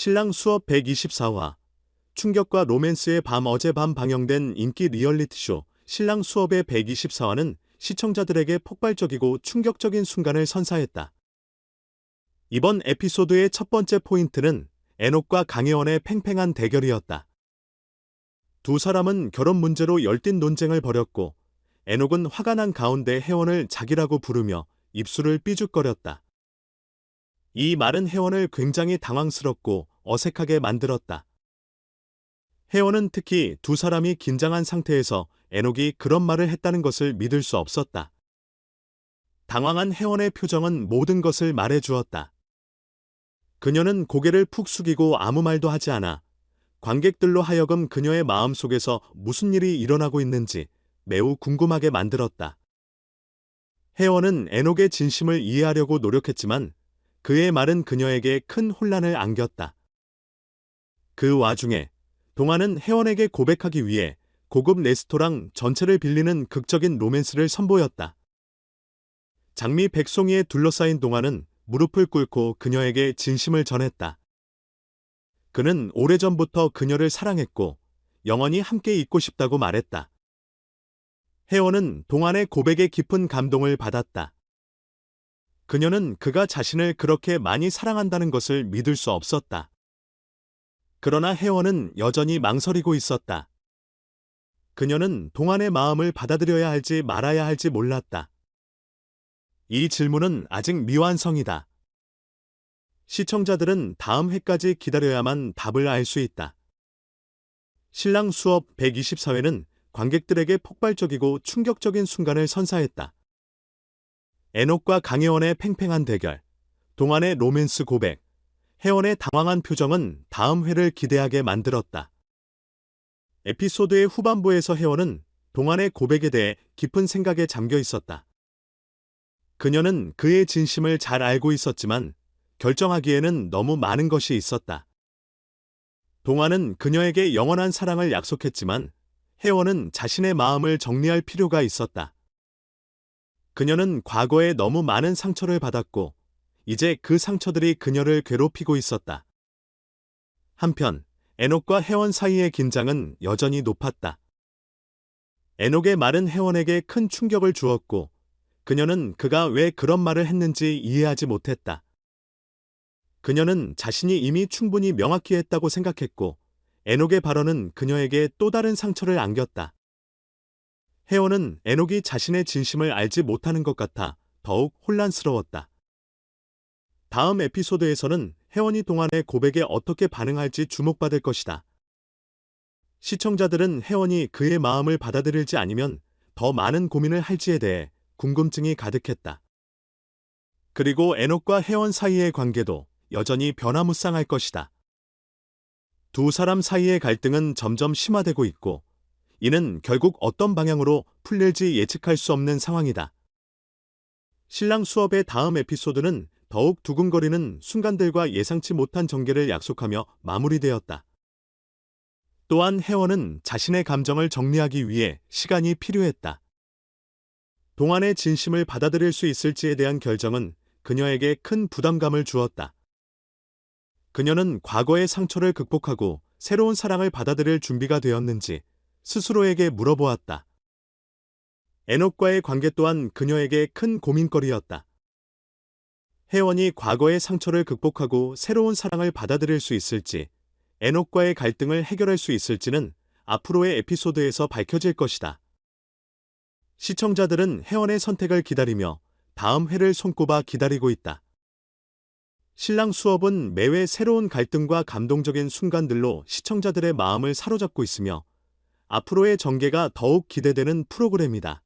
신랑 수업 124화 충격과 로맨스의 밤 어젯밤 방영된 인기 리얼리티쇼 신랑 수업의 124화는 시청자들에게 폭발적이고 충격적인 순간을 선사했다. 이번 에피소드의 첫 번째 포인트는 애녹과 강혜원의 팽팽한 대결이었다. 두 사람은 결혼 문제로 열띤 논쟁을 벌였고 애녹은 화가 난 가운데 혜원을 자기라고 부르며 입술을 삐죽거렸다. 이 말은 혜원을 굉장히 당황스럽고 어색하게 만들었다. 혜원은 특히 두 사람이 긴장한 상태에서 애녹이 그런 말을 했다는 것을 믿을 수 없었다. 당황한 혜원의 표정은 모든 것을 말해 주었다. 그녀는 고개를 푹 숙이고 아무 말도 하지 않아 관객들로 하여금 그녀의 마음 속에서 무슨 일이 일어나고 있는지 매우 궁금하게 만들었다. 혜원은 애녹의 진심을 이해하려고 노력했지만 그의 말은 그녀에게 큰 혼란을 안겼다. 그 와중에 동화는 혜원에게 고백하기 위해 고급 레스토랑 전체를 빌리는 극적인 로맨스를 선보였다. 장미 백송이에 둘러싸인 동화는 무릎을 꿇고 그녀에게 진심을 전했다. 그는 오래전부터 그녀를 사랑했고 영원히 함께 있고 싶다고 말했다. 혜원은 동안의 고백에 깊은 감동을 받았다. 그녀는 그가 자신을 그렇게 많이 사랑한다는 것을 믿을 수 없었다. 그러나 혜원은 여전히 망설이고 있었다. 그녀는 동안의 마음을 받아들여야 할지 말아야 할지 몰랐다. 이 질문은 아직 미완성이다. 시청자들은 다음 회까지 기다려야만 답을 알 수 있다. 신랑 수업 124회는 관객들에게 폭발적이고 충격적인 순간을 선사했다. 애녹과 강혜원의 팽팽한 대결, 동안의 로맨스 고백, 혜원의 당황한 표정은 다음 회를 기대하게 만들었다. 에피소드의 후반부에서 혜원은 동안의 고백에 대해 깊은 생각에 잠겨 있었다. 그녀는 그의 진심을 잘 알고 있었지만 결정하기에는 너무 많은 것이 있었다. 동안은 그녀에게 영원한 사랑을 약속했지만 혜원은 자신의 마음을 정리할 필요가 있었다. 그녀는 과거에 너무 많은 상처를 받았고 이제 그 상처들이 그녀를 괴롭히고 있었다. 한편 애녹과 혜원 사이의 긴장은 여전히 높았다. 애녹의 말은 혜원에게 큰 충격을 주었고 그녀는 그가 왜 그런 말을 했는지 이해하지 못했다. 그녀는 자신이 이미 충분히 명확히 했다고 생각했고 애녹의 발언은 그녀에게 또 다른 상처를 안겼다. 혜원은 애녹이 자신의 진심을 알지 못하는 것 같아 더욱 혼란스러웠다. 다음 에피소드에서는 혜원이 동안의 고백에 어떻게 반응할지 주목받을 것이다. 시청자들은 혜원이 그의 마음을 받아들일지 아니면 더 많은 고민을 할지에 대해 궁금증이 가득했다. 그리고 애녹과 혜원 사이의 관계도 여전히 변화무쌍할 것이다. 두 사람 사이의 갈등은 점점 심화되고 있고 이는 결국 어떤 방향으로 풀릴지 예측할 수 없는 상황이다. 신랑 수업의 다음 에피소드는 더욱 두근거리는 순간들과 예상치 못한 전개를 약속하며 마무리되었다. 또한 혜원은 자신의 감정을 정리하기 위해 시간이 필요했다. 동안의 진심을 받아들일 수 있을지에 대한 결정은 그녀에게 큰 부담감을 주었다. 그녀는 과거의 상처를 극복하고 새로운 사랑을 받아들일 준비가 되었는지 스스로에게 물어보았다. 애녹과의 관계 또한 그녀에게 큰 고민거리였다. 혜원이 과거의 상처를 극복하고 새로운 사랑을 받아들일 수 있을지, 애녹과의 갈등을 해결할 수 있을지는 앞으로의 에피소드에서 밝혀질 것이다. 시청자들은 혜원의 선택을 기다리며 다음 회를 손꼽아 기다리고 있다. 신랑 수업은 매회 새로운 갈등과 감동적인 순간들로 시청자들의 마음을 사로잡고 있으며 앞으로의 전개가 더욱 기대되는 프로그램이다.